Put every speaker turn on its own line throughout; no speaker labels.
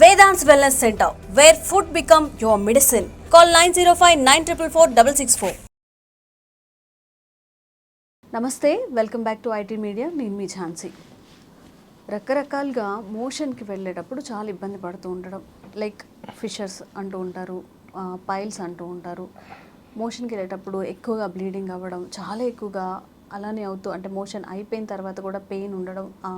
Vedant wellness centre where food become your medicine call nine zero five nine triple four double six four నమస్తే welcome back to IT media నేను మీ ఝాన్సీ. రకరకాలుగా మోషన్కి వెళ్ళేటప్పుడు చాలా ఇబ్బంది పడుతూ ఉండడం. లైక్ ఫిషర్స్ అంటూ ఉంటారు పైల్స్ అంటూ ఉంటారు. మోషన్కి వెళ్ళేటప్పుడు ఎక్కువగా బ్లీడింగ్ అవ్వడం చాలా ఎక్కువగా అలానే అవుతూ అంటే మోషన్ అయిపోయిన తర్వాత కూడా పెయిన్ ఉండడం ఆ,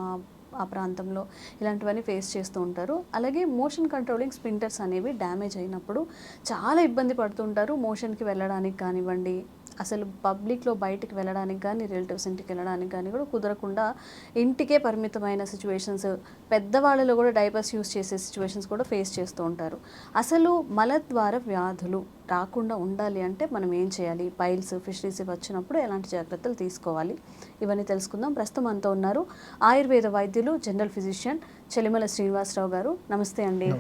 ప్రాంతంలో ఇలాంటివన్నీ ఫేస్ చేస్తూ ఉంటారు. అలాగే మోషన్ కంట్రోలింగ్ స్ప్రింటర్స్ అనేవి డ్యామేజ్ అయినప్పుడు చాలా ఇబ్బంది పడుతుంటారు మోషన్కి వెళ్ళడానికి కానివ్వండి అసలు పబ్లిక్లో బయటికి వెళ్ళడానికి కానీ రిలేటివ్స్ ఇంటికి వెళ్ళడానికి కానీ కూడా కుదరకుండా ఇంటికే పరిమితమైన సిచ్యువేషన్స్ పెద్దవాళ్ళలో కూడా డైపర్స్ యూస్ చేసే సిచ్యువేషన్స్ కూడా ఫేస్ చేస్తూ ఉంటారు. అసలు మల ద్వారా వ్యాధులు రాకుండా ఉండాలి అంటే మనం ఏం చేయాలి? పైల్స్ ఫిషరీస్ వచ్చినప్పుడు ఎలాంటి జాగ్రత్తలు తీసుకోవాలి? ఇవన్నీ తెలుసుకుందాం. ప్రస్తుతం మనతో ఉన్నారు ఆయుర్వేద వైద్యులు జనరల్ ఫిజిషియన్ చెలిమల శ్రీనివాసరావు గారు. నమస్తే అండి.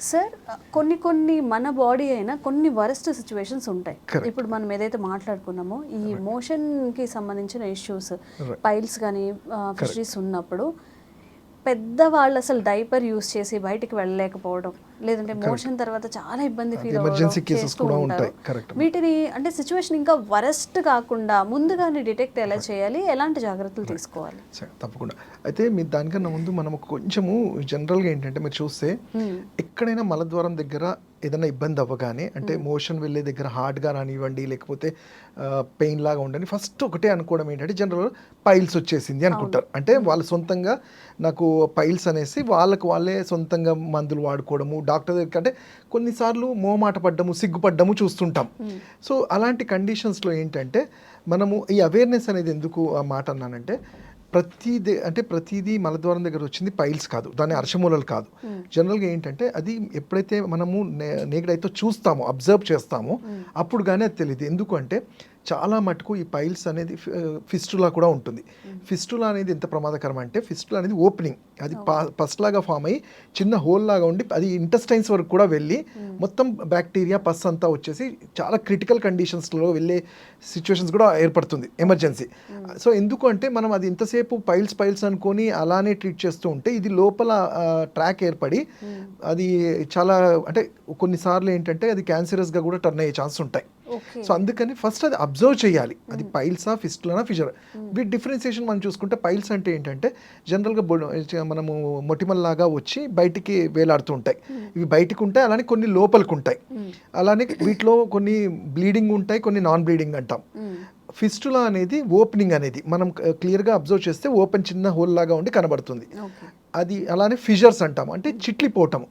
సార్ కొన్ని కొన్ని మన బాడీ అయినా కొన్ని వరస్ట్ సిచ్యువేషన్స్ ఉంటాయి. ఇప్పుడు మనం ఏదైతే మాట్లాడుకున్నామో ఈ మోషన్కి సంబంధించిన ఇష్యూస్. పైల్స్ కానీ ఫిషరీస్ ఉన్నప్పుడు పెద్దవాళ్ళు అసలు డైపర్ యూస్ చేసి బయటికి వెళ్ళలేకపోవడం లేదంటే మోషన్ తర్వాత చాలా ఇబ్బంది ఫీల్
cases
చేస్తూ
కూడా ఉంటాయి. Correct.
వీటిని అంటే సిచ్యువేషన్ ఇంకా వరస్ట్ కాకుండా ముందుగానే డిటెక్ట్ ఎలా చేయాలి ఎలాంటి జాగ్రత్తలు తీసుకోవాలి?
తప్పకుండా. అయితే మీరు దానికన్నా ముందు మనం కొంచెము జనరల్గా ఏంటంటే మీరు చూస్తే ఎక్కడైనా మలద్వారం దగ్గర ఏదైనా ఇబ్బంది అవ్వగానే అంటే మోషన్ వెళ్ళే దగ్గర హార్డ్గా రానివ్వండి లేకపోతే పెయిన్ లాగా ఉండండి. ఫస్ట్ ఒకటే అనుకోవడం ఏంటంటే జనరల్ పైల్స్ వచ్చేసింది అనుకుంటారు. అంటే వాళ్ళు సొంతంగా నాకు పైల్స్ అనేసి వాళ్ళకు వాళ్ళే సొంతంగా మందులు వాడుకోవడము డాక్టర్ దగ్గర అంటే కొన్నిసార్లు మోమాట పడ్డము సిగ్గుపడ్డము చూస్తుంటాం. సో అలాంటి కండిషన్స్లో ఏంటంటే మనము ఈ అవేర్నెస్ అనేది ఎందుకు ఆ మాట అన్నానంటే ప్రతిదీ అంటే ప్రతిదీ మలద్వారం దగ్గర వచ్చింది పైల్స్ కాదు దాని అర్షమూలలు కాదు. జనరల్గా ఏంటంటే అది ఎప్పుడైతే మనము నేగడైతే చూస్తామో అబ్జర్వ్ చేస్తామో అప్పుడు కానీ అది తెలియదు ఎందుకు అంటే చాలా మటుకు ఈ పైల్స్ అనేది ఫిస్టులా కూడా ఉంటుంది. ఫిస్టులా అనేది ఎంత ప్రమాదకరం అంటే ఫిస్టులా అనేది ఓపెనింగ్. అది పస్ లాగా ఫామ్ అయ్యి చిన్న హోల్ లాగా ఉండి అది ఇంటెస్టైన్స్ వరకు కూడా వెళ్ళి మొత్తం బ్యాక్టీరియా పస్ అంతా వచ్చేసి చాలా క్రిటికల్ కండిషన్స్లో వెళ్ళే సిచ్యువేషన్స్ కూడా ఏర్పడుతుంది ఎమర్జెన్సీ. సో ఎందుకు అంటే మనం అది ఇంతసేపు పైల్స్ పైల్స్ అనుకొని అలానే ట్రీట్ చేస్తూ ఉంటే ఇది లోపల ట్రాక్ ఏర్పడి అది చాలా అంటే కొన్నిసార్లు ఏంటంటే అది క్యాన్సరస్గా కూడా టర్న్ అయ్యే ఛాన్స్ ఉంటాయి. సో అందుకని ఫస్ట్ అది అబ్జర్వ్ చేయాలి. అది పైల్సా ఫిస్టులనా ఫిజర్ వీటి డిఫరెన్సియేషన్ మనం చూసుకుంటే పైల్స్ అంటే ఏంటంటే జనరల్గా మనము మొటిమల్లాగా వచ్చి బయటికి వేలాడుతూ ఉంటాయి. ఇవి బయటికి ఉంటాయి అలానే కొన్ని లోపలికి ఉంటాయి. అలానే వీటిలో కొన్ని బ్లీడింగ్ ఉంటాయి కొన్ని నాన్ బ్లీడింగ్ అంటాం. ఫిస్టులా అనేది ఓపెనింగ్ అనేది మనం క్లియర్గా అబ్జర్వ్ చేస్తే ఓపెన్ చిన్న హోల్ లాగా ఉండి కనబడుతుంది. అది అలానే ఫిజర్స్ అంటాము అంటే చిట్లిపోవటము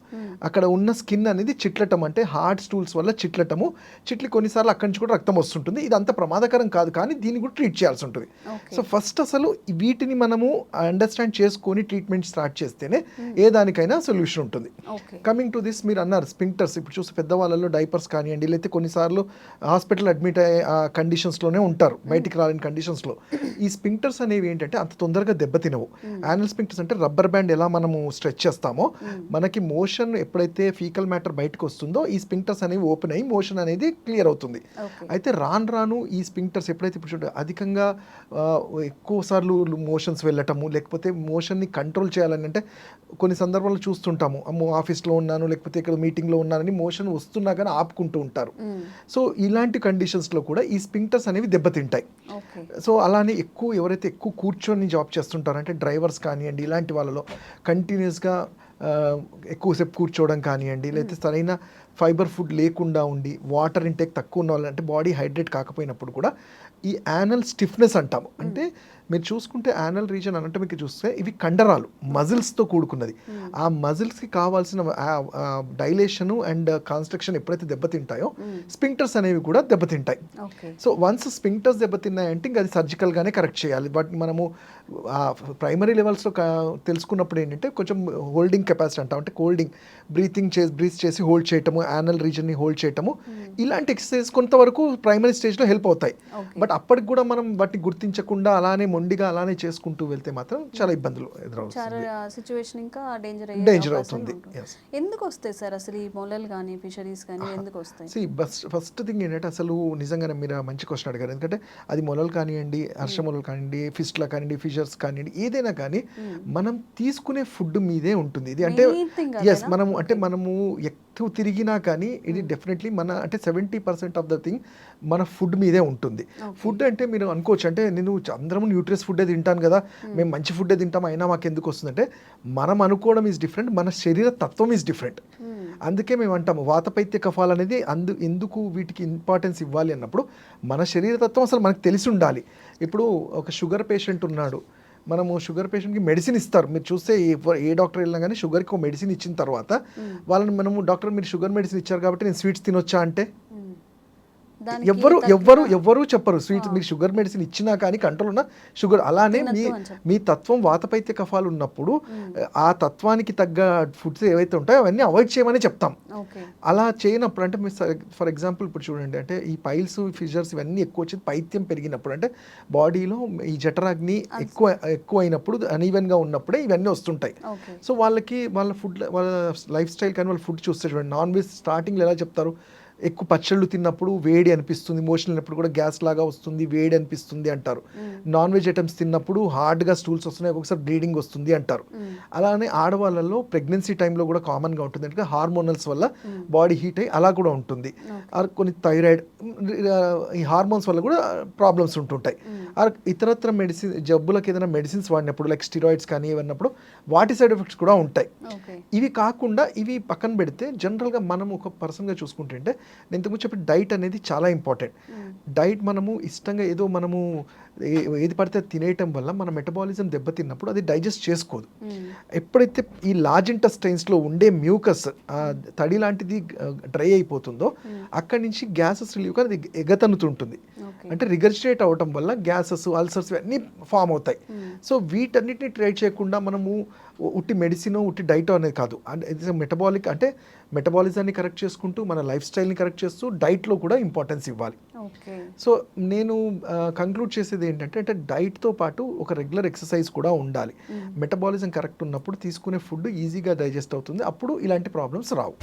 అక్కడ ఉన్న స్కిన్ అనేది చిట్లటం అంటే హార్డ్ స్టూల్స్ వల్ల చిట్లటము. చిట్లి కొన్నిసార్లు అక్కడి నుంచి కూడా రక్తం వస్తుంటుంది. ఇది అంత ప్రమాదకరం కాదు కానీ దీన్ని కూడా ట్రీట్ చేయాల్సి ఉంటుంది. సో ఫస్ట్ అసలు వీటిని మనము అండర్స్టాండ్ చేసుకొని ట్రీట్మెంట్ స్టార్ట్ చేస్తేనే ఏ దానికైనా సొల్యూషన్ ఉంటుంది. కమింగ్ టు దిస్ మీరు అన్నారు స్పింక్టర్స్ ఇప్పుడు చూస్తే పెద్దవాళ్ళలో డైపర్స్ కానివ్వండి లేకపోతే కొన్నిసార్లు హాస్పిటల్ అడ్మిట్ అయ్యే కండిషన్స్లోనే ఉంటారు. బయటికి రాలేని కండిషన్స్లో ఈ స్పింక్టర్స్ అనేవి ఏంటంటే అంత తొందరగా దెబ్బతినవు. యానల్ స్పింక్టర్స్ అంటే రబ్బర్ బ్యాండ్ ఎలా మనము స్ట్రెచ్ చేస్తామో మనకి మోషన్ ఎప్పుడైతే ఫీకల్ మ్యాటర్ బయటకు వస్తుందో ఈ స్పింక్టర్స్ అనేవి ఓపెన్ అయ్యి మోషన్ అనేది క్లియర్ అవుతుంది. అయితే రాను రాను ఈ స్పింక్టర్స్ ఎప్పుడైతే ఇప్పుడు చూడండి అధికంగా ఆ, ఎక్కువ సార్లు మోషన్స్ వెళ్ళటము లేకపోతే మోషన్ని కంట్రోల్ చేయాలని అంటే కొన్ని సందర్భాల్లో చూస్తుంటాము. అమ్మో ఆఫీస్లో ఉన్నాను లేకపోతే ఇక్కడ మీటింగ్లో ఉన్నానని మోషన్ వస్తున్నా కానీ ఆపుకుంటూ ఉంటారు. సో ఇలాంటి కండిషన్స్లో కూడా ఈ స్పింక్టర్స్ అనేవి దెబ్బతింటాయి. సో అలానే ఎక్కువ ఎవరైతే ఎక్కువ కూర్చొని జాబ్ చేస్తుంటారో అంటే డ్రైవర్స్ కానివ్వండి ఇలాంటి వాళ్ళలో కంటిన్యూస్గా ఎక్కువసేపు కూర్చోవడం కానివ్వండి లేకపోతే సరైన ఫైబర్ ఫుడ్ లేకుండా ఉండి వాటర్ ఇంటేక్ తక్కువ ఉన్న వాళ్ళు అంటే బాడీ హైడ్రేట్ కాకపోయినప్పుడు కూడా ఈ యానల్ స్టిఫ్నెస్ అంటాము. అంటే మీరు చూసుకుంటే యానల్ రీజన్ అనటమికి చూస్తే ఇవి కండరాలు మజిల్స్తో కూడుకున్నది. ఆ మజిల్స్కి కావాల్సిన డైలేషన్ అండ్ కాన్స్ట్రక్షన్ ఎప్పుడైతే దెబ్బతింటాయో స్పింక్టర్స్ అనేవి కూడా దెబ్బతింటాయి. సో వన్స్ స్పింక్టర్స్ దెబ్బతిన్నాయంటే ఇంకా అది సర్జికల్గానే కరెక్ట్ చేయాలి. బట్ మనము ప్రైమరీ లెవెల్స్లో తెలుసుకున్నప్పుడు ఏంటంటే కొంచెం హోల్డింగ్ కెపాసిటీ అంటాం. అంటే హోల్డింగ్ బ్రీతింగ్ చేసి బ్రీత్ చేసి హోల్డ్ చేయటము యానల్ రీజన్ని హోల్డ్ చేయటము ఇలాంటి ఎక్సర్సైజ్ కొంతవరకు ప్రైమరీ స్టేజ్లో హెల్ప్ అవుతాయి. బట్ అప్పటికి కూడా మనం వాటిని గుర్తించకుండా అలానే మొండిగా అలానే చేసుకుంటూ వెళ్తే మాత్రం చాలా ఇబ్బందులు ఎదురవుతుంది.
ఇంకా డేంజర్
డేంజర్ అవుతుంది.
ఎందుకు వస్తాయి సార్ అసలు ఈ మొలలు కానీ ఫిషరీస్ కానీ ఎందుకు వస్తాయి?
ఫస్ట్ థింగ్ ఏంటంటే అసలు నిజంగానే మీరు మంచి క్వశ్చన్ అడిగారు. ఎందుకంటే అది మొలలు కానివ్వండి హర్ష మొలలు కానివ్వండి ఫిస్ట్లా కానివ్వండి ఫిషర్స్ కానివ్వండి ఏదైనా కానీ మనం తీసుకునే ఫుడ్ మీదే ఉంటుంది. ఇది అంటే ఎస్ మనము అంటే మనము ఎక్కువ తిరిగినా కానీ ఇది డెఫినెట్లీ మన అంటే seventy percent of the thing మన ఫుడ్ మీదే ఉంటుంది. ఫుడ్ అంటే మీరు అనుకోవచ్చు అంటే నేను అందరం న్యూట్రియస్ ఫుడ్డే తింటాను కదా మేము మంచి ఫుడ్డే తింటాం అయినా మాకు ఎందుకు వస్తుందంటే మనం అనుకోవడం ఈజ్ డిఫరెంట్ మన శరీర తత్వం ఈజ్ డిఫరెంట్ అందుకే మేము అంటాము వాతపైత్య కఫాలు అనేది అందు ఎందుకు వీటికి ఇంపార్టెన్స్ ఇవ్వాలి అన్నప్పుడు మన శరీర తత్వం అసలు మనకు తెలిసి ఉండాలి. ఇప్పుడు ఒక షుగర్ పేషెంట్ ఉన్నాడు మనము షుగర్ పేషెంట్కి మెడిసిన్ ఇస్తారు. మీరు చూస్తే ఏ- డాక్టర్ వెళ్ళినా కానీ షుగర్కి ఒక మెడిసిన్ ఇచ్చిన తర్వాత వాళ్ళని మనము డాక్టర్ మీరు షుగర్ మెడిసిన్ ఇచ్చారు కాబట్టి నేను స్వీట్స్ తినొచ్చా? అంటే ఎవ్వరు ఎవ్వరు ఎవ్వరు చెప్పరు. స్వీట్స్ మీకు షుగర్ మెడిసిన్ ఇచ్చినా కానీ కంట్రోల్ ఉన్న షుగర్. అలానే మీ. మీ తత్వం వాతపైత్య కఫాలు ఉన్నప్పుడు ఆ తత్వానికి తగ్గ ఫుడ్స్ ఏవైతే ఉంటాయో అవన్నీ అవాయిడ్ చేయమని చెప్తాం. అలా చేయనప్పుడు అంటే మీరు ఫర్ ఎగ్జాంపుల్ ఇప్పుడు చూడండి అంటే ఈ పైల్స్ ఫిషర్స్ ఇవన్నీ ఎక్కువ వచ్చి పైత్యం పెరిగినప్పుడు అంటే బాడీలో ఈ జఠరాగ్ని ఎక్కువ ఎక్కువ అయినప్పుడు అన్ఈవెన్గా ఉన్నప్పుడే ఇవన్నీ వస్తుంటాయి. సో వాళ్ళకి వాళ్ళ ఫుడ్ వాళ్ళ లైఫ్ స్టైల్ కానీ వాళ్ళ ఫుడ్ చూస్తే చూడండి. నాన్ వెజ్ స్టార్టింగ్లో ఎలా చెప్తారు? ఎక్కువ పచ్చళ్ళు తిన్నప్పుడు వేడి అనిపిస్తుంది మోషన్ అయినప్పుడు కూడా గ్యాస్ లాగా వస్తుంది వేడి అనిపిస్తుంది అంటారు. నాన్ వెజ్ ఐటమ్స్ తిన్నప్పుడు హార్డ్గా స్టూల్స్ వస్తున్నాయి ఒక్కొక్కసారి బ్లీడింగ్ వస్తుంది అంటారు. అలానే ఆడవాళ్ళలో ప్రెగ్నెన్సీ టైంలో కూడా కామన్గా ఉంటుంది. అంటే హార్మోనల్స్ వల్ల బాడీ హీట్ అయ్యి అలా కూడా ఉంటుంది. ఆర్ కొన్ని థైరాయిడ్ ఈ హార్మోన్స్ వల్ల కూడా ప్రాబ్లమ్స్ ఉంటుంటాయి. ఆర్ ఇతరత్ర మెడిసిన్ జబ్బులకు ఏదైనా మెడిసిన్స్ వాడినప్పుడు లైక్ స్టిరాయిడ్స్ కానీ ఇవన్నప్పుడు వాటి సైడ్ ఎఫెక్ట్స్ కూడా ఉంటాయి. ఇవి కాకుండా ఇవి పక్కన పెడితే జనరల్గా మనం ఒక పర్సన్గా చూసుకుంటుంటే నేను ఇంతకుముందు చెప్పిన డైట్ అనేది చాలా ఇంపార్టెంట్. డైట్ మనము ఇష్టంగా ఏదో మనము ఏది పడితే తినేయటం వల్ల మన మెటబాలిజం దెబ్బతిన్నప్పుడు అది డైజెస్ట్ చేసుకోదు. ఎప్పుడైతే ఈ లార్జ్ ఇంటెస్టైన్స్లో ఉండే మ్యూకస్ తడి లాంటిది డ్రై అయిపోతుందో అక్కడి నుంచి గ్యాసెస్ రిలీవ్ అది ఎగతన్నుతుంటుంది.
ఓకే
అంటే రిగర్జిటేట్ అవటం వల్ల గ్యాసెస్ అల్సర్స్ ఇవన్నీ ఫామ్ అవుతాయి. సో వీటన్నిటిని ట్రై చేయకుండా మనము ఉట్టి మెడిసిన్ ఉట్టి డైట్ అనేది కాదు. అంటే మెటబాలిక్ అంటే మెటబాలిజాన్ని కరెక్ట్ చేసుకుంటూ మన లైఫ్ స్టైల్ని కరెక్ట్ చేస్తూ డైట్లో కూడా ఇంపార్టెన్స్ ఇవ్వాలి. సో నేను కంక్లూడ్ చేసేది ఏంటంటే అంటే డైట్తో పాటు ఒక రెగ్యులర్ ఎక్సర్సైజ్ కూడా ఉండాలి. మెటబాలిజం కరెక్ట్ ఉన్నప్పుడు తీసుకునే ఫుడ్ ఈజీగా డైజెస్ట్ అవుతుంది. అప్పుడు ఇలాంటి ప్రాబ్లమ్స్ రావు.